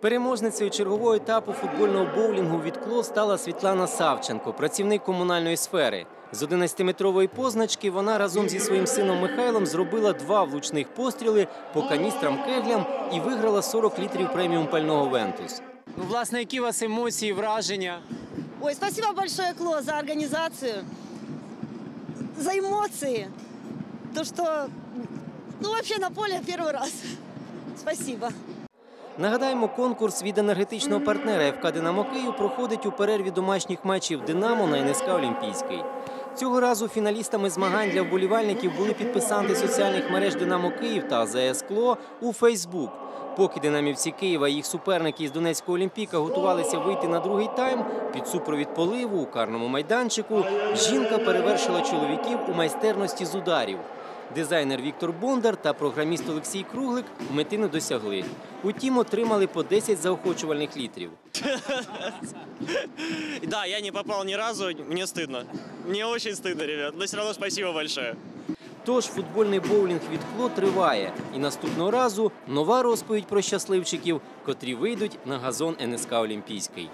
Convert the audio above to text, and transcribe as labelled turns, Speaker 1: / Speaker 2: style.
Speaker 1: Переможницею чергового етапу футбольного боулінгу від КЛО стала Світлана Савченко, працівник комунальної сфери. З 11-метрової позначки вона разом зі своїм сином Михайлом зробила два влучних постріли по каністрам кеглям і виграла 40 літрів преміум пального Вентус. Ну, власне, які у вас емоції, враження?
Speaker 2: Ой, спасибо большое, Кло, за организацию, за эмоции. То, что, ну, вообще на поле первый раз. Спасибо.
Speaker 1: Нагадаємо, конкурс від енергетичного партнера ФК «Динамо Київ» проходить у перерві домашніх матчів «Динамо» на НСК «Олімпійський». Цього разу фіналістами змагань для вболівальників були підписанти соціальних мереж «Динамо Київ» та АЗС «Кло» у Фейсбук. Поки динамівці Києва і їх суперники із Донецького Олімпіка готувалися вийти на другий тайм, під супровід поливу у карному майданчику жінка перевершила чоловіків у майстерності з ударів. Дизайнер Віктор Бондар та програміст Олексій Круглик мети не досягли. Утім, отримали по 10 заохочувальних літрів.
Speaker 3: Да, я не попал ни разу, мне стыдно. Мне очень стыдно, ребят. Но все равно спасибо большое.
Speaker 1: Тож футбольний боулінг від КЛО триває. І наступного разу нова розповідь про щасливчиків, котрі вийдуть на газон НСК Олімпійський.